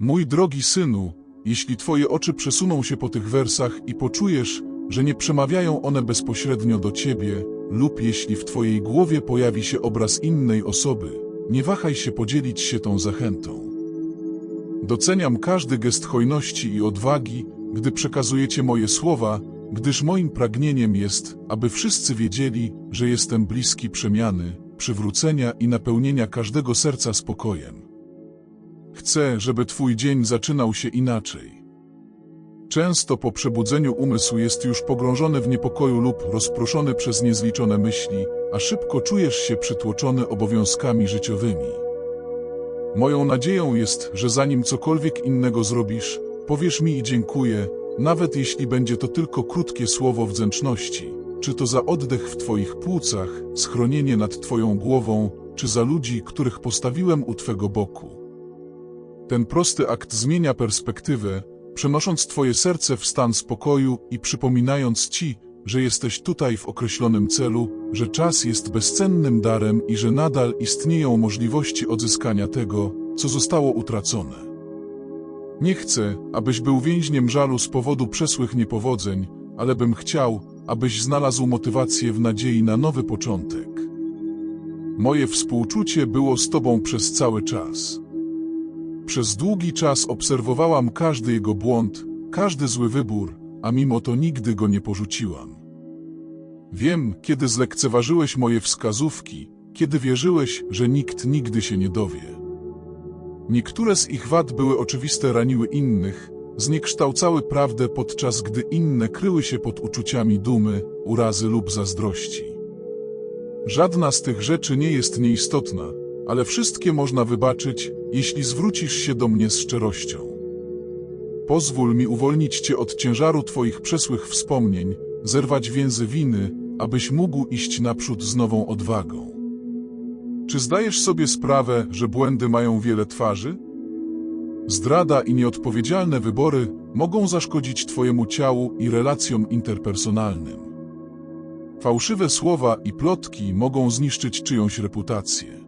Mój drogi synu, jeśli twoje oczy przesuną się po tych wersach i poczujesz, że nie przemawiają one bezpośrednio do ciebie, lub jeśli w twojej głowie pojawi się obraz innej osoby, nie wahaj się podzielić się tą zachętą. Doceniam każdy gest hojności i odwagi, gdy przekazujecie moje słowa, gdyż moim pragnieniem jest, aby wszyscy wiedzieli, że jestem bliski przemiany, przywrócenia i napełnienia każdego serca spokojem. Chcę, żeby Twój dzień zaczynał się inaczej. Często po przebudzeniu umysł jest już pogrążony w niepokoju lub rozproszony przez niezliczone myśli, a szybko czujesz się przytłoczony obowiązkami życiowymi. Moją nadzieją jest, że zanim cokolwiek innego zrobisz, powiesz mi i dziękuję, nawet jeśli będzie to tylko krótkie słowo wdzięczności, czy to za oddech w Twoich płucach, schronienie nad Twoją głową, czy za ludzi, których postawiłem u Twego boku. Ten prosty akt zmienia perspektywę, przenosząc Twoje serce w stan spokoju i przypominając Ci, że jesteś tutaj w określonym celu, że czas jest bezcennym darem i że nadal istnieją możliwości odzyskania tego, co zostało utracone. Nie chcę, abyś był więźniem żalu z powodu przesłych niepowodzeń, ale bym chciał, abyś znalazł motywację w nadziei na nowy początek. Moje współczucie było z Tobą przez cały czas. Przez długi czas obserwowałam każdy jego błąd, każdy zły wybór, a mimo to nigdy go nie porzuciłam. Wiem, kiedy zlekceważyłeś moje wskazówki, kiedy wierzyłeś, że nikt nigdy się nie dowie. Niektóre z ich wad były oczywiste, raniły innych, zniekształcały prawdę, podczas gdy inne kryły się pod uczuciami dumy, urazy lub zazdrości. Żadna z tych rzeczy nie jest nieistotna, ale wszystkie można wybaczyć, jeśli zwrócisz się do mnie z szczerością. Pozwól mi uwolnić Cię od ciężaru Twoich przesłych wspomnień, zerwać więzy winy, abyś mógł iść naprzód z nową odwagą. Czy zdajesz sobie sprawę, że błędy mają wiele twarzy? Zdrada i nieodpowiedzialne wybory mogą zaszkodzić Twojemu ciału i relacjom interpersonalnym. Fałszywe słowa i plotki mogą zniszczyć czyjąś reputację.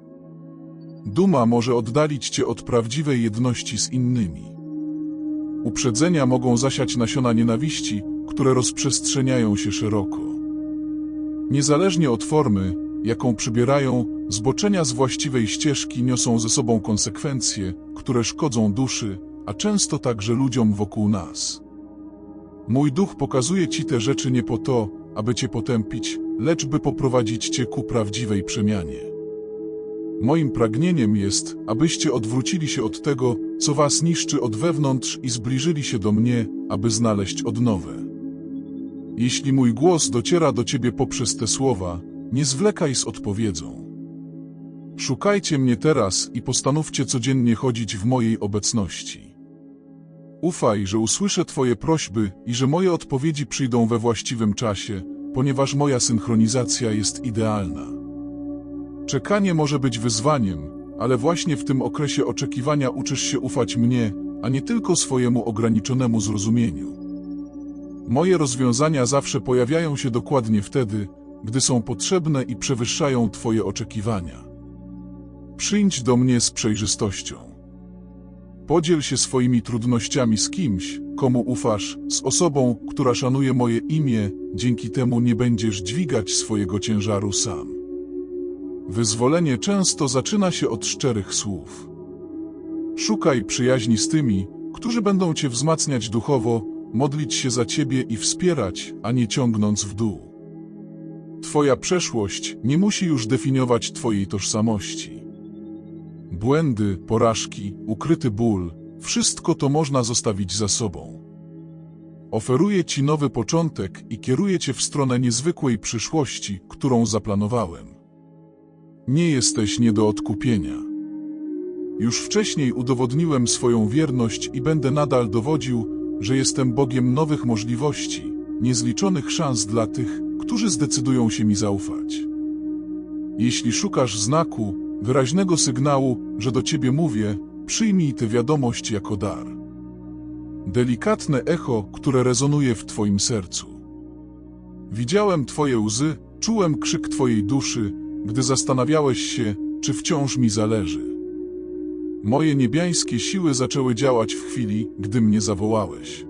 Duma może oddalić Cię od prawdziwej jedności z innymi. Uprzedzenia mogą zasiać nasiona nienawiści, które rozprzestrzeniają się szeroko. Niezależnie od formy, jaką przybierają, zboczenia z właściwej ścieżki niosą ze sobą konsekwencje, które szkodzą duszy, a często także ludziom wokół nas. Mój duch pokazuje Ci te rzeczy nie po to, aby Cię potępić, lecz by poprowadzić Cię ku prawdziwej przemianie. Moim pragnieniem jest, abyście odwrócili się od tego, co was niszczy od wewnątrz i zbliżyli się do mnie, aby znaleźć odnowę. Jeśli mój głos dociera do ciebie poprzez te słowa, nie zwlekaj z odpowiedzią. Szukajcie mnie teraz i postanówcie codziennie chodzić w mojej obecności. Ufaj, że usłyszę Twoje prośby i że moje odpowiedzi przyjdą we właściwym czasie, ponieważ moja synchronizacja jest idealna. Czekanie może być wyzwaniem, ale właśnie w tym okresie oczekiwania uczysz się ufać mnie, a nie tylko swojemu ograniczonemu zrozumieniu. Moje rozwiązania zawsze pojawiają się dokładnie wtedy, gdy są potrzebne i przewyższają Twoje oczekiwania. Przyjdź do mnie z przejrzystością. Podziel się swoimi trudnościami z kimś, komu ufasz, z osobą, która szanuje moje imię, dzięki temu nie będziesz dźwigać swojego ciężaru sam. Wyzwolenie często zaczyna się od szczerych słów. Szukaj przyjaźni z tymi, którzy będą cię wzmacniać duchowo, modlić się za ciebie i wspierać, a nie ciągnąc w dół. Twoja przeszłość nie musi już definiować twojej tożsamości. Błędy, porażki, ukryty ból, wszystko to można zostawić za sobą. Oferuję ci nowy początek i kieruję cię w stronę niezwykłej przyszłości, którą zaplanowałem. Nie jesteś nie do odkupienia. Już wcześniej udowodniłem swoją wierność i będę nadal dowodził, że jestem Bogiem nowych możliwości, niezliczonych szans dla tych, którzy zdecydują się mi zaufać. Jeśli szukasz znaku, wyraźnego sygnału, że do ciebie mówię, przyjmij tę wiadomość jako dar. Delikatne echo, które rezonuje w twoim sercu. Widziałem twoje łzy, czułem krzyk twojej duszy, gdy zastanawiałeś się, czy wciąż mi zależy. Moje niebiańskie siły zaczęły działać w chwili, gdy mnie zawołałeś.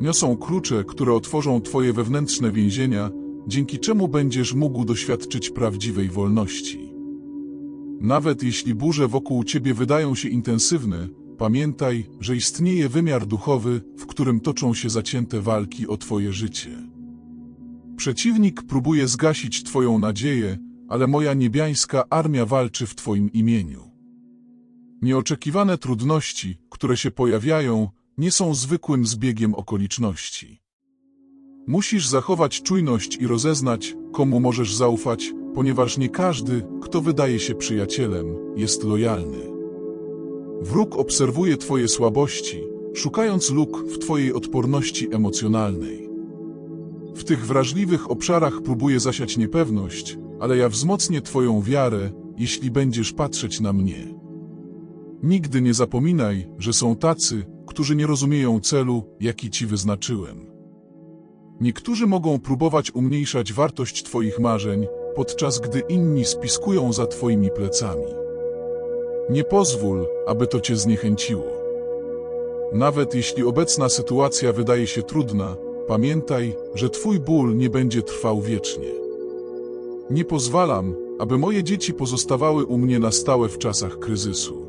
Niosą klucze, które otworzą Twoje wewnętrzne więzienia, dzięki czemu będziesz mógł doświadczyć prawdziwej wolności. Nawet jeśli burze wokół Ciebie wydają się intensywne, pamiętaj, że istnieje wymiar duchowy, w którym toczą się zacięte walki o Twoje życie. Przeciwnik próbuje zgasić Twoją nadzieję, ale moja niebiańska armia walczy w Twoim imieniu. Nieoczekiwane trudności, które się pojawiają, nie są zwykłym zbiegiem okoliczności. Musisz zachować czujność i rozeznać, komu możesz zaufać, ponieważ nie każdy, kto wydaje się przyjacielem, jest lojalny. Wróg obserwuje Twoje słabości, szukając luk w Twojej odporności emocjonalnej. W tych wrażliwych obszarach próbuje zasiać niepewność, ale ja wzmocnię Twoją wiarę, jeśli będziesz patrzeć na mnie. Nigdy nie zapominaj, że są tacy, którzy nie rozumieją celu, jaki Ci wyznaczyłem. Niektórzy mogą próbować umniejszać wartość Twoich marzeń, podczas gdy inni spiskują za Twoimi plecami. Nie pozwól, aby to Cię zniechęciło. Nawet jeśli obecna sytuacja wydaje się trudna, pamiętaj, że Twój ból nie będzie trwał wiecznie. Nie pozwalam, aby moje dzieci pozostawały u mnie na stałe w czasach kryzysu.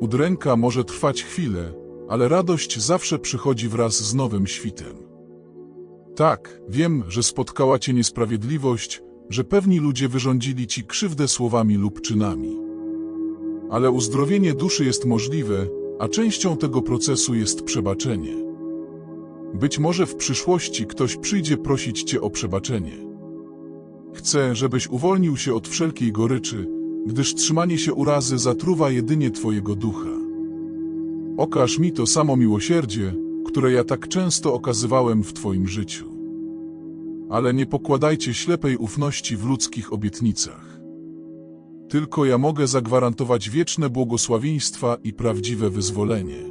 Udręka może trwać chwilę, ale radość zawsze przychodzi wraz z nowym świtem. Tak, wiem, że spotkała cię niesprawiedliwość, że pewni ludzie wyrządzili ci krzywdę słowami lub czynami. Ale uzdrowienie duszy jest możliwe, a częścią tego procesu jest przebaczenie. Być może w przyszłości ktoś przyjdzie prosić cię o przebaczenie. Chcę, żebyś uwolnił się od wszelkiej goryczy, gdyż trzymanie się urazy zatruwa jedynie twojego ducha. Okaż mi to samo miłosierdzie, które ja tak często okazywałem w Twoim życiu. Ale nie pokładajcie ślepej ufności w ludzkich obietnicach. Tylko ja mogę zagwarantować wieczne błogosławieństwa i prawdziwe wyzwolenie.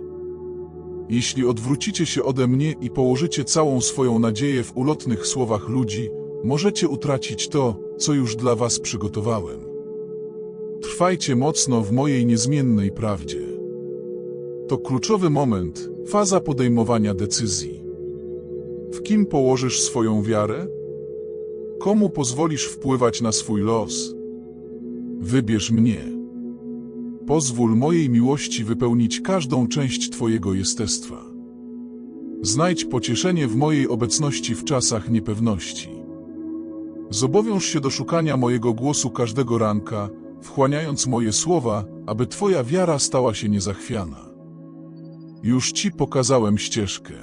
Jeśli odwrócicie się ode mnie i położycie całą swoją nadzieję w ulotnych słowach ludzi, możecie utracić to, co już dla was przygotowałem. Trwajcie mocno w mojej niezmiennej prawdzie. To kluczowy moment, faza podejmowania decyzji. W kim położysz swoją wiarę? Komu pozwolisz wpływać na swój los? Wybierz mnie. Pozwól mojej miłości wypełnić każdą część Twojego jestestwa. Znajdź pocieszenie w mojej obecności w czasach niepewności. Zobowiąż się do szukania mojego głosu każdego ranka, wchłaniając moje słowa, aby Twoja wiara stała się niezachwiana. Już Ci pokazałem ścieżkę.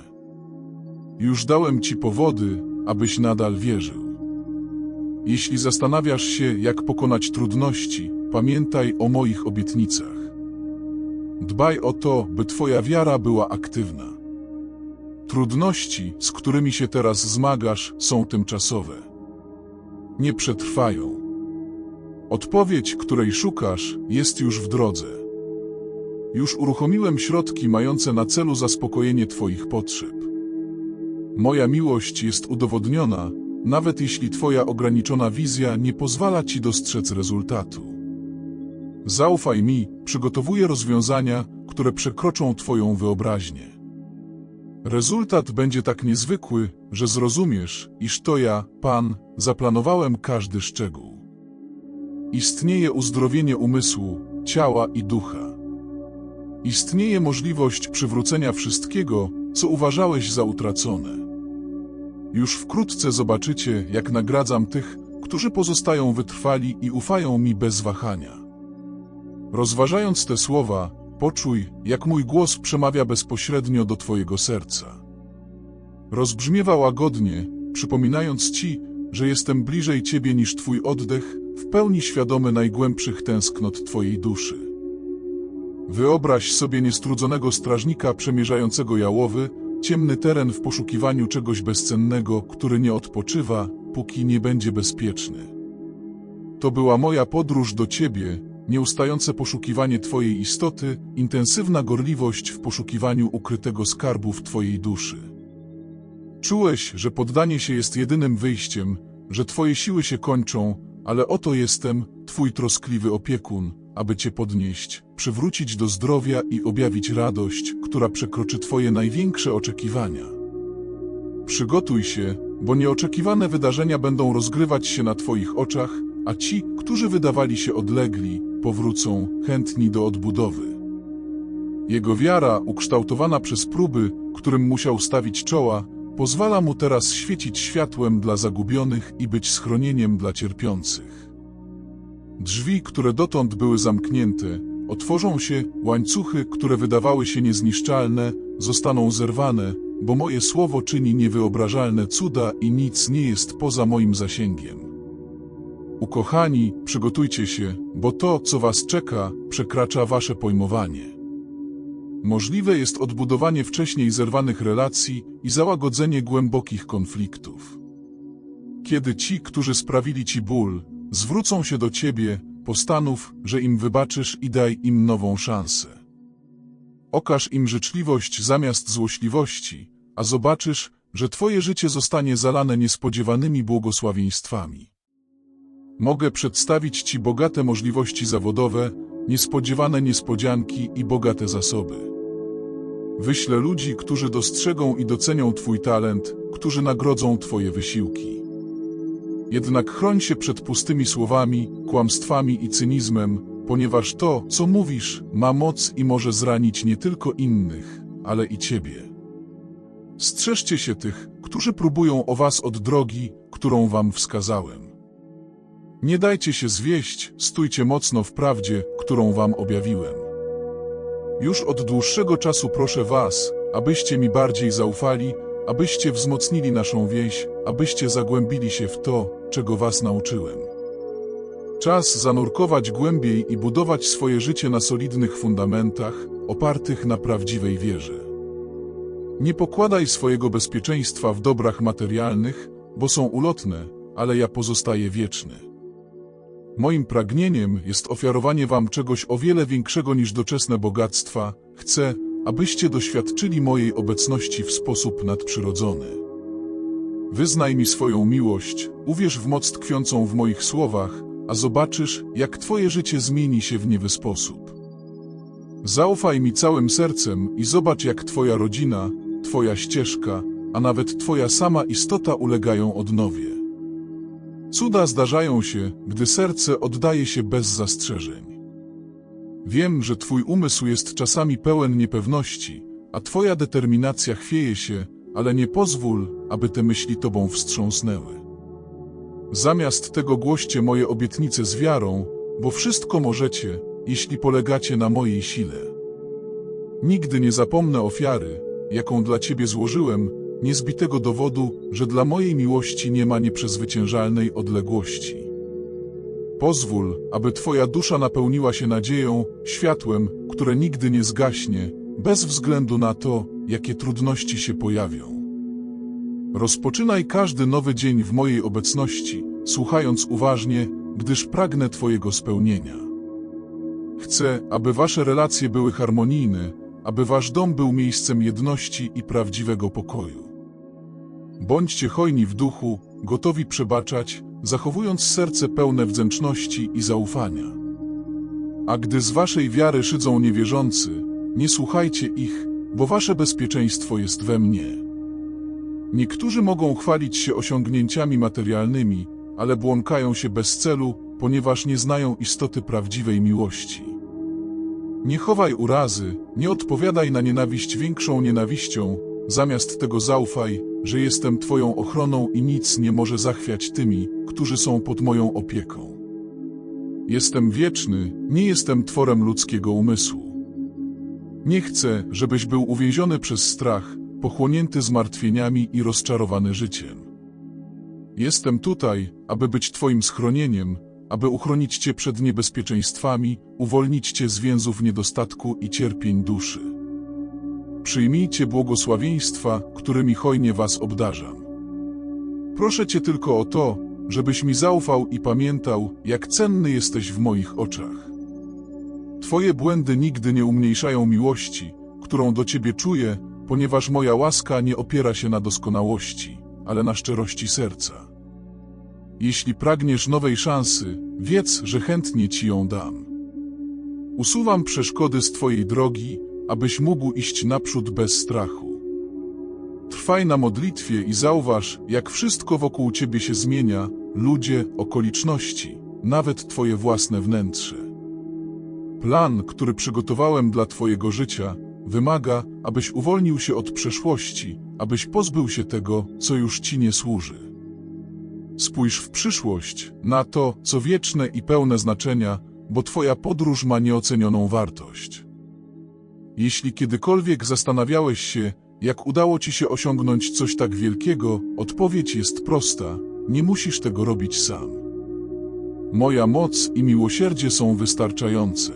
Już dałem Ci powody, abyś nadal wierzył. Jeśli zastanawiasz się, jak pokonać trudności, pamiętaj o moich obietnicach. Dbaj o to, by Twoja wiara była aktywna. Trudności, z którymi się teraz zmagasz, są tymczasowe. Nie przetrwają. Odpowiedź, której szukasz, jest już w drodze. Już uruchomiłem środki mające na celu zaspokojenie Twoich potrzeb. Moja miłość jest udowodniona, nawet jeśli Twoja ograniczona wizja nie pozwala Ci dostrzec rezultatu. Zaufaj mi, przygotowuję rozwiązania, które przekroczą Twoją wyobraźnię. Rezultat będzie tak niezwykły, że zrozumiesz, iż to ja, Pan, zaplanowałem każdy szczegół. Istnieje uzdrowienie umysłu, ciała i ducha. Istnieje możliwość przywrócenia wszystkiego, co uważałeś za utracone. Już wkrótce zobaczycie, jak nagradzam tych, którzy pozostają wytrwali i ufają mi bez wahania. Rozważając te słowa, poczuj, jak mój głos przemawia bezpośrednio do Twojego serca. Rozbrzmiewa łagodnie, przypominając Ci, że jestem bliżej Ciebie niż Twój oddech, w pełni świadomy najgłębszych tęsknot Twojej duszy. Wyobraź sobie niestrudzonego strażnika przemierzającego jałowy, ciemny teren w poszukiwaniu czegoś bezcennego, który nie odpoczywa, póki nie będzie bezpieczny. To była moja podróż do Ciebie, nieustające poszukiwanie Twojej istoty, intensywna gorliwość w poszukiwaniu ukrytego skarbu w Twojej duszy. Czułeś, że poddanie się jest jedynym wyjściem, że Twoje siły się kończą, ale oto jestem, Twój troskliwy opiekun, aby Cię podnieść, przywrócić do zdrowia i objawić radość, która przekroczy Twoje największe oczekiwania. Przygotuj się, bo nieoczekiwane wydarzenia będą rozgrywać się na Twoich oczach, a ci, którzy wydawali się odlegli, powrócą chętni do odbudowy. Jego wiara, ukształtowana przez próby, którym musiał stawić czoła, pozwala mu teraz świecić światłem dla zagubionych i być schronieniem dla cierpiących. Drzwi, które dotąd były zamknięte, otworzą się, łańcuchy, które wydawały się niezniszczalne, zostaną zerwane, bo moje słowo czyni niewyobrażalne cuda i nic nie jest poza moim zasięgiem. Ukochani, przygotujcie się, bo to, co was czeka, przekracza wasze pojmowanie. Możliwe jest odbudowanie wcześniej zerwanych relacji i załagodzenie głębokich konfliktów. Kiedy ci, którzy sprawili ci ból, zwrócą się do ciebie, postanów, że im wybaczysz i daj im nową szansę. Okaż im życzliwość zamiast złośliwości, a zobaczysz, że twoje życie zostanie zalane niespodziewanymi błogosławieństwami. Mogę przedstawić ci bogate możliwości zawodowe, niespodziewane niespodzianki i bogate zasoby. Wyślę ludzi, którzy dostrzegą i docenią Twój talent, którzy nagrodzą Twoje wysiłki. Jednak chroń się przed pustymi słowami, kłamstwami i cynizmem, ponieważ to, co mówisz, ma moc i może zranić nie tylko innych, ale i Ciebie. Strzeżcie się tych, którzy próbują o Was od drogi, którą Wam wskazałem. Nie dajcie się zwieść, stójcie mocno w prawdzie, którą Wam objawiłem. Już od dłuższego czasu proszę Was, abyście mi bardziej zaufali, abyście wzmocnili naszą więź, abyście zagłębili się w to, czego Was nauczyłem. Czas zanurkować głębiej i budować swoje życie na solidnych fundamentach, opartych na prawdziwej wierze. Nie pokładaj swojego bezpieczeństwa w dobrach materialnych, bo są ulotne, ale ja pozostaję wieczny. Moim pragnieniem jest ofiarowanie wam czegoś o wiele większego niż doczesne bogactwa. Chcę, abyście doświadczyli mojej obecności w sposób nadprzyrodzony. Wyznaj mi swoją miłość, uwierz w moc tkwiącą w moich słowach, a zobaczysz, jak twoje życie zmieni się w niewy sposób. Zaufaj mi całym sercem i zobacz, jak twoja rodzina, twoja ścieżka, a nawet twoja sama istota ulegają odnowie. Cuda zdarzają się, gdy serce oddaje się bez zastrzeżeń. Wiem, że Twój umysł jest czasami pełen niepewności, a Twoja determinacja chwieje się, ale nie pozwól, aby te myśli Tobą wstrząsnęły. Zamiast tego głoście moje obietnice z wiarą, bo wszystko możecie, jeśli polegacie na mojej sile. Nigdy nie zapomnę ofiary, jaką dla Ciebie złożyłem, niezbitego dowodu, że dla mojej miłości nie ma nieprzezwyciężalnej odległości. Pozwól, aby Twoja dusza napełniła się nadzieją, światłem, które nigdy nie zgaśnie, bez względu na to, jakie trudności się pojawią. Rozpoczynaj każdy nowy dzień w mojej obecności, słuchając uważnie, gdyż pragnę Twojego spełnienia. Chcę, aby Wasze relacje były harmonijne, aby Wasz dom był miejscem jedności i prawdziwego pokoju. Bądźcie hojni w duchu, gotowi przebaczać, zachowując serce pełne wdzięczności i zaufania. A gdy z waszej wiary szydzą niewierzący, nie słuchajcie ich, bo wasze bezpieczeństwo jest we mnie. Niektórzy mogą chwalić się osiągnięciami materialnymi, ale błąkają się bez celu, ponieważ nie znają istoty prawdziwej miłości. Nie chowaj urazy, nie odpowiadaj na nienawiść większą nienawiścią, zamiast tego zaufaj, że jestem Twoją ochroną i nic nie może zachwiać tymi, którzy są pod moją opieką. Jestem wieczny, nie jestem tworem ludzkiego umysłu. Nie chcę, żebyś był uwięziony przez strach, pochłonięty zmartwieniami i rozczarowany życiem. Jestem tutaj, aby być Twoim schronieniem, aby uchronić Cię przed niebezpieczeństwami, uwolnić Cię z więzów niedostatku i cierpień duszy. Przyjmijcie błogosławieństwa, którymi hojnie was obdarzam. Proszę Cię tylko o to, żebyś mi zaufał i pamiętał, jak cenny jesteś w moich oczach. Twoje błędy nigdy nie umniejszają miłości, którą do Ciebie czuję, ponieważ moja łaska nie opiera się na doskonałości, ale na szczerości serca. Jeśli pragniesz nowej szansy, wiedz, że chętnie Ci ją dam. Usuwam przeszkody z Twojej drogi, abyś mógł iść naprzód bez strachu. Trwaj na modlitwie i zauważ, jak wszystko wokół Ciebie się zmienia, ludzie, okoliczności, nawet Twoje własne wnętrze. Plan, który przygotowałem dla Twojego życia, wymaga, abyś uwolnił się od przeszłości, abyś pozbył się tego, co już Ci nie służy. Spójrz w przyszłość, na to, co wieczne i pełne znaczenia, bo Twoja podróż ma nieocenioną wartość. Jeśli kiedykolwiek zastanawiałeś się, jak udało Ci się osiągnąć coś tak wielkiego, odpowiedź jest prosta: nie musisz tego robić sam. Moja moc i miłosierdzie są wystarczające.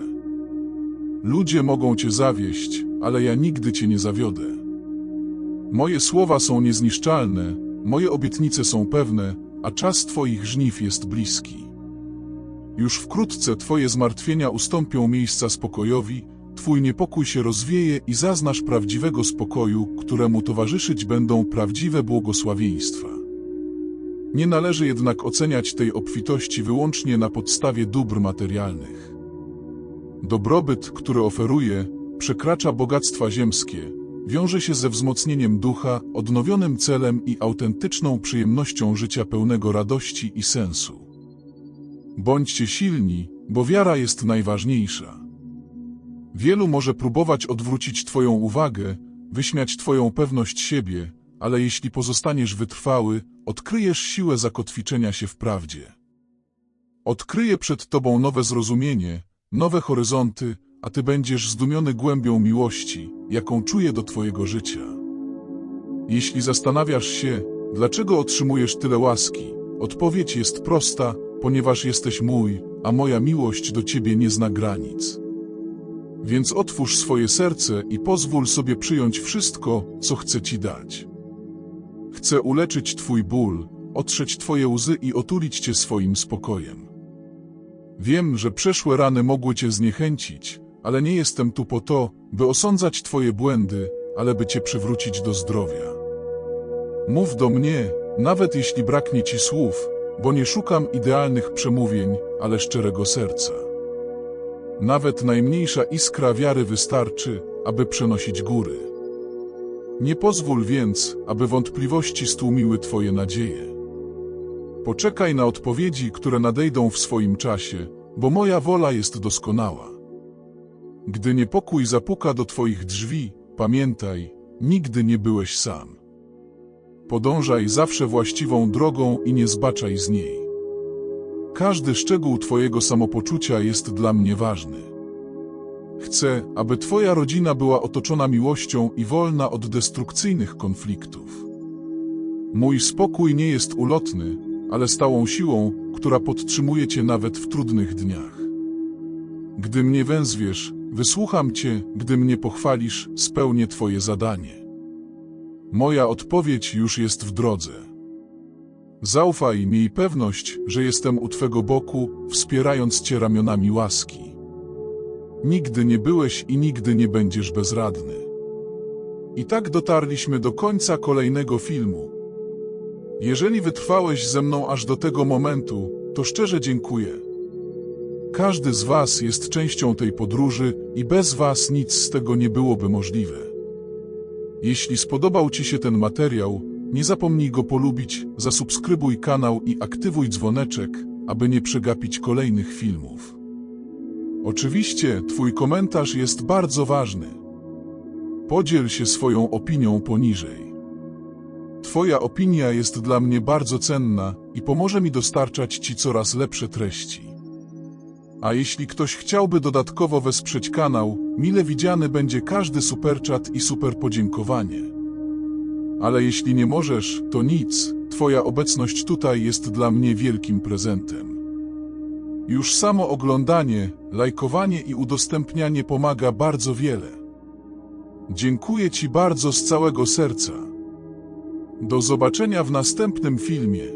Ludzie mogą Cię zawieść, ale ja nigdy Cię nie zawiodę. Moje słowa są niezniszczalne, moje obietnice są pewne, a czas Twoich żniw jest bliski. Już wkrótce Twoje zmartwienia ustąpią miejsca spokojowi, Twój niepokój się rozwieje i zaznasz prawdziwego spokoju, któremu towarzyszyć będą prawdziwe błogosławieństwa. Nie należy jednak oceniać tej obfitości wyłącznie na podstawie dóbr materialnych. Dobrobyt, który oferuje, przekracza bogactwa ziemskie, wiąże się ze wzmocnieniem ducha, odnowionym celem i autentyczną przyjemnością życia pełnego radości i sensu. Bądźcie silni, bo wiara jest najważniejsza. Wielu może próbować odwrócić Twoją uwagę, wyśmiać Twoją pewność siebie, ale jeśli pozostaniesz wytrwały, odkryjesz siłę zakotwiczenia się w prawdzie. Odkryje przed Tobą nowe zrozumienie, nowe horyzonty, a Ty będziesz zdumiony głębią miłości, jaką czuję do Twojego życia. Jeśli zastanawiasz się, dlaczego otrzymujesz tyle łaski, odpowiedź jest prosta, ponieważ jesteś mój, a moja miłość do Ciebie nie zna granic. Więc otwórz swoje serce i pozwól sobie przyjąć wszystko, co chcę Ci dać. Chcę uleczyć Twój ból, otrzeć Twoje łzy i otulić Cię swoim spokojem. Wiem, że przeszłe rany mogły Cię zniechęcić, ale nie jestem tu po to, by osądzać Twoje błędy, ale by Cię przywrócić do zdrowia. Mów do mnie, nawet jeśli braknie Ci słów, bo nie szukam idealnych przemówień, ale szczerego serca. Nawet najmniejsza iskra wiary wystarczy, aby przenosić góry. Nie pozwól więc, aby wątpliwości stłumiły Twoje nadzieje. Poczekaj na odpowiedzi, które nadejdą w swoim czasie, bo moja wola jest doskonała. Gdy niepokój zapuka do Twoich drzwi, pamiętaj, nigdy nie byłeś sam. Podążaj zawsze właściwą drogą i nie zbaczaj z niej. Każdy szczegół Twojego samopoczucia jest dla mnie ważny. Chcę, aby Twoja rodzina była otoczona miłością i wolna od destrukcyjnych konfliktów. Mój spokój nie jest ulotny, ale stałą siłą, która podtrzymuje Cię nawet w trudnych dniach. Gdy mnie węzwiesz, wysłucham Cię, gdy mnie pochwalisz, spełnię Twoje zadanie. Moja odpowiedź już jest w drodze. Zaufaj, miej pewność, że jestem u Twego boku, wspierając Cię ramionami łaski. Nigdy nie byłeś i nigdy nie będziesz bezradny. I tak dotarliśmy do końca kolejnego filmu. Jeżeli wytrwałeś ze mną aż do tego momentu, to szczerze dziękuję. Każdy z Was jest częścią tej podróży i bez Was nic z tego nie byłoby możliwe. Jeśli spodobał Ci się ten materiał, nie zapomnij go polubić, zasubskrybuj kanał i aktywuj dzwoneczek, aby nie przegapić kolejnych filmów. Oczywiście Twój komentarz jest bardzo ważny. Podziel się swoją opinią poniżej. Twoja opinia jest dla mnie bardzo cenna i pomoże mi dostarczać Ci coraz lepsze treści. A jeśli ktoś chciałby dodatkowo wesprzeć kanał, mile widziany będzie każdy superchat i super podziękowanie. Ale jeśli nie możesz, to nic, Twoja obecność tutaj jest dla mnie wielkim prezentem. Już samo oglądanie, lajkowanie i udostępnianie pomaga bardzo wiele. Dziękuję Ci bardzo z całego serca. Do zobaczenia w następnym filmie.